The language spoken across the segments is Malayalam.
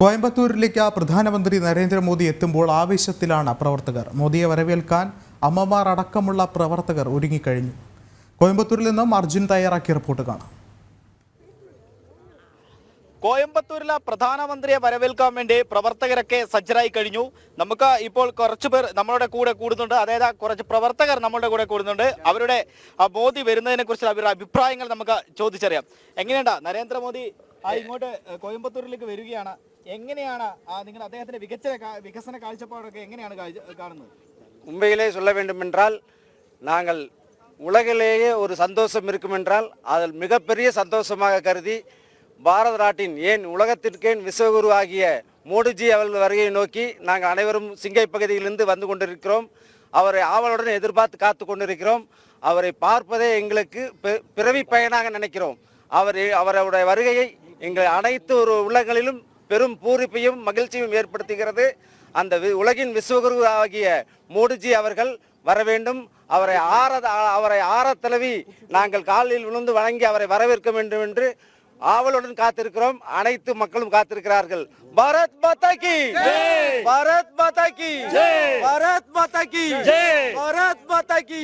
കോയമ്പത്തൂരിലേക്ക് പ്രധാനമന്ത്രി നരേന്ദ്രമോദി എത്തുമ്പോൾ ആവേശത്തിലാണ് പ്രവർത്തകർ. മോദിയെ വരവേൽക്കാൻ അമ്മമാർ അടക്കമുള്ള പ്രവർത്തകർ ഒരുങ്ങിക്കഴിഞ്ഞു. കോയമ്പത്തൂരിൽ നിന്നും അർജുൻ തയ്യാറാക്കിയ റിപ്പോർട്ട് കാണാം. കോയമ്പത്തൂരിലെ പ്രധാനമന്ത്രിയെ വരവേൽക്കാൻ വേണ്ടി പ്രവർത്തകരൊക്കെ സജ്ജരായി കഴിഞ്ഞു. നമുക്ക് ഇപ്പോൾ കുറച്ച് പേർ നമ്മളുടെ കൂടെ കൂടുന്നുണ്ട്. അതായത് കുറച്ച് പ്രവർത്തകർ നമ്മളുടെ കൂടെ കൂടുന്നുണ്ട്. അവരുടെ മോദി വരുന്നതിനെ കുറിച്ചുള്ള അവരുടെ അഭിപ്രായങ്ങൾ നമുക്ക് ചോദിച്ചറിയാം. എങ്ങനെയുണ്ടാ? നരേന്ദ്രമോദി ഇങ്ങോട്ട് കോയമ്പത്തൂരിലേക്ക് വരികയാണ്. എങ്ങനെയാണ് ആ നിങ്ങൾ അദ്ദേഹത്തിന്റെ വികച്ച വികസന കാഴ്ചപ്പാടൊക്കെ എങ്ങനെയാണ് കാഴ്ച- കാണുന്നത് உண்மையிலே சொல்ல வேண்டுமென்றால் நாங்கள் உலகிலேயே ஒரு சந்தோஷம் இருக்குமென்றால் அதில் மிகப்பெரிய சந்தோஷமாக கருதி பாரத நாட்டின் ஏன் உலகத்திற்கேன் விஸ்வகுரு ஆகிய மோடிஜி அவர்கள் வருகையை நோக்கி நாங்கள் அனைவரும் சிங்கை பகுதியிலிருந்து வந்து கொண்டிருக்கிறோம் அவரை ஆவலுடன் எதிர்பார்த்து காத்து கொண்டிருக்கிறோம் அவரை பார்ப்பதே எங்களுக்கு பி- பிறவி பயனாக நினைக்கிறோம் அவர் அவருடைய வருகையை எங்கள் அனைத்து ஒரு உள்ளங்களிலும் பெரும் பூரிப்பையும் மகிழ்ச்சியும் ஏற்படுத்துகிறது. அந்த வி- உலகின் விஸ்வகுரு ஆகிய மோடிஜி அவர்கள் வர வேண்டும். அவரை ஆற அவரை ஆற தழுவி நாங்கள் காலில் விழுந்து வணங்கி அவரை வரவேற்க வேண்டும் என்று ஆவலுடன் காத்திருக்கிறோம் அனைத்து மக்களும் காத்திருக்கிறார்கள் பாரத் மாதா கி பாரத் மாதா கி பாரத் மாதா கி பாரத் மாதா கி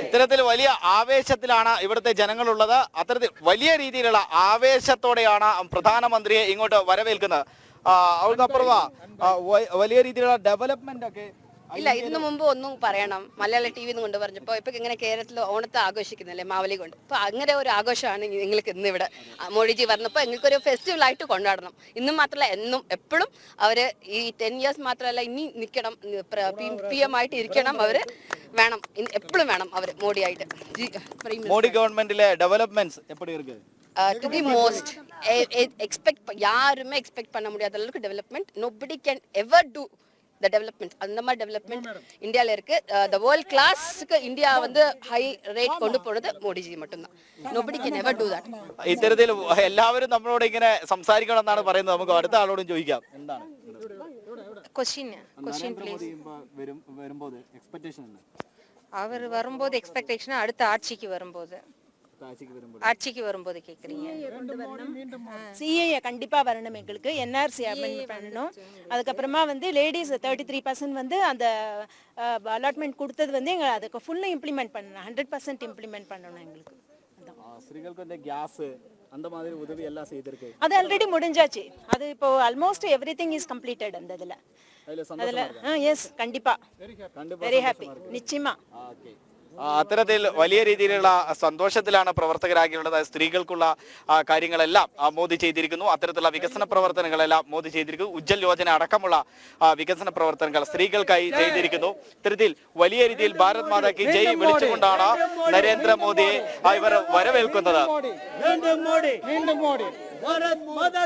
ഇത്തരത്തിൽ വലിയ ആവേശത്തിലാണ് ഇവിടുത്തെ ജനങ്ങളുള്ളത് അത്തരത്തിൽ വലിയ രീതിയിലുള്ള ആവേശത്തോടെയാണ് പ്രധാനമന്ത്രിയെ ഇങ്ങോട്ട് വരവേൽക്കുന്നത് ആ, അവർക്കപ്പുറമാ ആ, വ- വലിയ രീതിയിലുള്ള ഡെവലപ്മെന്റ് ഒക്കെ ഇല്ല ഇതിനു മുമ്പ് ഒന്നും പറയണം മലയാള ടി വി കൊണ്ട് പറഞ്ഞപ്പോൾ ഇപ്പൊ ഇങ്ങനെ കേരളത്തിൽ ഓണത്തെ ആഘോഷിക്കുന്നില്ലേ മാവലി കൊണ്ട് അപ്പൊ അങ്ങനെ ഒരു ആഘോഷമാണ് നിങ്ങൾക്ക് ഇന്ന് ഇവിടെ ആ, മോഡിജി വന്നപ്പോൾ ഞങ്ങൾക്കൊരു ഫെസ്റ്റിവൽ ആയിട്ട് കൊണ്ടാടണം ഇന്നും മാത്രമല്ല എന്നും എപ്പോഴും അവര് ഈ ടെൻ ഇയേഴ്സ് മാത്രമല്ല ഇനി നിൽക്കണം പി എം ആയിട്ട് ഇരിക്കണം അവര് വേണം എപ്പോഴും വേണം അവര് മോഡിയായിട്ട് മോഡി ഗവൺമെന്റിലെ ഡെവലപ്മെന്റ്സ് எப்படி இருக்கு டு தி மோஸ்ட் எக்ஸ்பெக்ட் யாருமே எக்ஸ்பெக்ட் பண்ண முடியாத அளவுக்கு development nobody can ever do the development அந்த மாதிரி டெவலப்மெண்ட் இந்தியாவில் இருக்கு த வேர்ல்ட் கிளாஸுக்கு இந்தியா வந்து ஹை ரேட் கொண்டு போனது மோடிஜி மட்டும்தான் nobody can ever do that ഇത്തരത്തിൽ എല്ലാവരും നമ്മളോട് ഇങ്ങനെ സംസാരിക്കണം എന്നാണ് പറയുന്നത് നമുക്ക് അടുത്ത ആളോടും ചോദിക്കാം എന്താണ് கொஸ்டின் கொஸ்டின் ப்ளீஸ் വരും വരുമ്പോൾ എക്സ്പെക്ടേഷൻ ഉണ്ട് அவர் வரும்போது எக்ஸ்பெக்டேஷன் அடுத்த ஆட்சிக்கு வரும்போது കാശിക്ക് വരുമ്പോൾ ஆட்சிக்கு வரும்போது? கேட்குறீங்க சிஏஏ கண்டிப்பா வரணும் எங்களுக்கு. என்ஆர்சி அப்ளை பண்ணணும். அதுக்கப்புறமா வந்து லேடிஸ் தேர்ட்டி த்ரீ பர்சன்ட் வந்து அந்த அலாட்மெண்ட் கொடுத்தது வந்து எங்களை அதுக்கு ஃபுல்லாக இம்ப்ளிமெண்ட் பண்ணணும். ஹண்ட்ரட் பர்சன்ட் இம்ப்ளிமெண்ட் பண்ணணும் எங்களுக்கு. ஸ்ரீகளுக்கு இந்த கேஸ் அந்த மாதிரி உதவி எல்லாம் செய்திருக்கு. அது ஆல்ரெடி முடிஞ்சாச்சு. அது இப்போ almost everything is completed அந்த இதுல. அதுல எஸ் கண்டிப்பா. வெரி ஹாப்பி நிச்சயமா. അത്തരത്തിൽ വലിയ രീതിയിലുള്ള സന്തോഷത്തിലാണ് പ്രവർത്തകരാകിയുള്ളത്. സ്ത്രീകൾക്കുള്ള കാര്യങ്ങളെല്ലാം മോദി ചെയ്തിരിക്കുന്നു. അത്തരത്തിലുള്ള വികസന പ്രവർത്തനങ്ങളെല്ലാം മോദി ചെയ്തിരിക്കുന്നു. ഉജ്ജൽ യോജന അടക്കമുള്ള വികസന പ്രവർത്തനങ്ങൾ സ്ത്രീകൾക്കായി ചെയ്തിരിക്കുന്നു. ഇത്തരത്തിൽ വലിയ രീതിയിൽ ഭാരത് മാതാക്ക് ജയ് വിളിച്ചുകൊണ്ടാണ് നരേന്ദ്രമോദിയെ ഇവർ വരവേൽക്കുന്നത്. ഭാരത് മാതാ